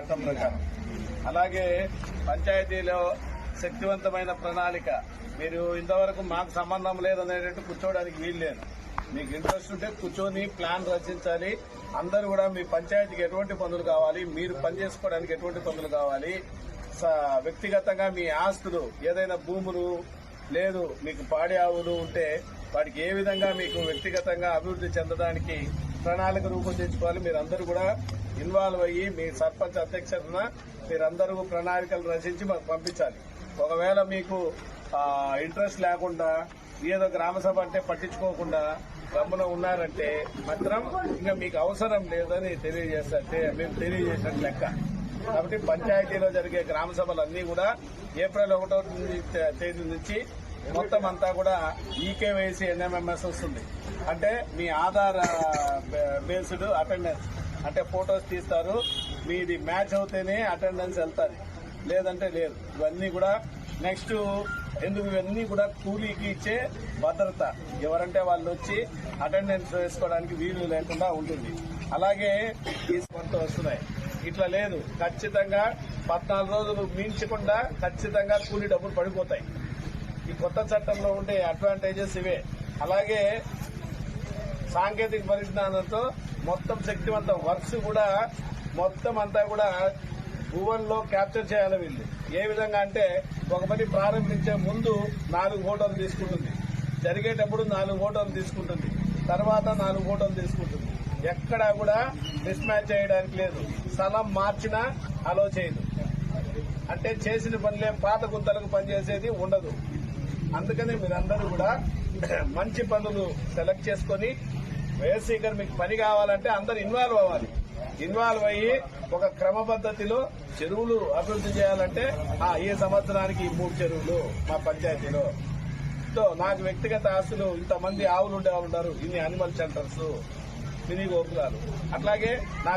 చట్టం ప్రకారం. అలాగే పంచాయతీలో శక్తివంతమైన ప్రణాళిక. మీరు ఇంతవరకు మాకు సంబంధం లేదనేటట్టు కూర్చోవడానికి వీలు లేదు. మీకు ఇంట్రెస్ట్ ఉంటే కూర్చొని ప్లాన్ రచించాలి. అందరూ కూడా మీ పంచాయతీకి ఎటువంటి పనులు కావాలి మీరు పనిచేసుకోవడానికి ఎటువంటి పనులు కావాలి స- వ్యక్తిగతంగా మీ ఆస్తులు ఏదైనా భూములు లేదు మీకు పాడి ఆవులు ఉంటే వాటికి ఏ విధంగా మీకు వ్యక్తిగతంగా అభివృద్ధి చెందడానికి ప్రణాళిక రూపొందించుకోవాలి మీరందరూ కూడా ఇన్వాల్వ్ అయ్యి మీ సర్పంచ్ అధ్యక్షతన మీరందరూ ప్రణాళికలు రచించి మాకు పంపించాలి. ఒకవేళ మీకు ఇంట్రెస్ట్ లేకుండా ఏదో గ్రామ సభ అంటే పట్టించుకోకుండా గమ్మున ఉన్నారంటే మాత్రం ఇంకా మీకు అవసరం లేదని తెలియజేస్తే మేము తెలియజేసిన లెక్క. కాబట్టి పంచాయతీలో జరిగే గ్రామ సభలన్నీ కూడా ఏప్రిల్ ఒకటో తేదీ నుంచి మొత్తం అంతా కూడా ఈకేవైసీ ఎన్ఎంఎంఎస్ వస్తుంది. అంటే మీ ఆధార్ బేస్డ్ అటెండెన్స్. అంటే ఫొటోస్ తీస్తారు. మీది మ్యాచ్ అవుతేనే అటెండెన్స్ వెళ్తారు లేదంటే లేదు. ఇవన్నీ కూడా నెక్స్ట్ ఎందుకు ఇవన్నీ కూడా కూలీకి ఇచ్చే భద్రత. ఎవరంటే వాళ్ళు వచ్చి అటెండెన్స్ వేసుకోవడానికి వీలు లేకుండా ఉంటుంది. అలాగే ఈ కొంత వస్తున్నాయి. ఇట్లా లేదు. ఖచ్చితంగా పద్నాలుగు రోజులు మించకుండా ఖచ్చితంగా కూలీ డబ్బులు పడిపోతాయి. ఈ కొత్త చట్టంలో ఉండే అడ్వాంటేజెస్ ఇవే. అలాగే సాంకేతిక పరిజ్ఞానంతో మొత్తం శక్తివంతం. వర్క్స్ కూడా మొత్తం అంతా కూడా భువన్లో క్యాప్చర్ చేయాలి వీళ్ళు. ఏ విధంగా అంటే ఒక పని ప్రారంభించే ముందు నాలుగు ఫోటోలు తీసుకుంటుంది. జరిగేటప్పుడు నాలుగు ఫోటోలు తీసుకుంటుంది. తర్వాత నాలుగు ఫోటోలు తీసుకుంటుంది. ఎక్కడా కూడా మిస్ మ్యాచ్ చేయడానికి లేదు. స్థలం మార్చినా అలో చేయదు. అంటే చేసిన పనులే పాత గుంతలకు పనిచేసేది ఉండదు. అందుకని మీరందరూ కూడా మంచి పనులు సెలెక్ట్ చేసుకొని వైఎస్ గారు మీకు పని కావాలంటే అందరు ఇన్వాల్వ్ అవ్వాలి. ఇన్వాల్వ్ అయ్యి ఒక క్రమ పద్ధతిలో చెరువులు అభివృద్ధి చేయాలంటే ఆ, ఈ సంవత్సరానికి ఈ మూడు చెరువులు మా పంచాయతీలో. సో నాకు వ్యక్తిగత ఆస్తులు ఇంతమంది ఆవులు ఉండే వాళ్ళు ఉన్నారు ఇన్ని అనిమల్ సెంటర్స్ మినీ గోపురాలు. అట్లాగే నాకు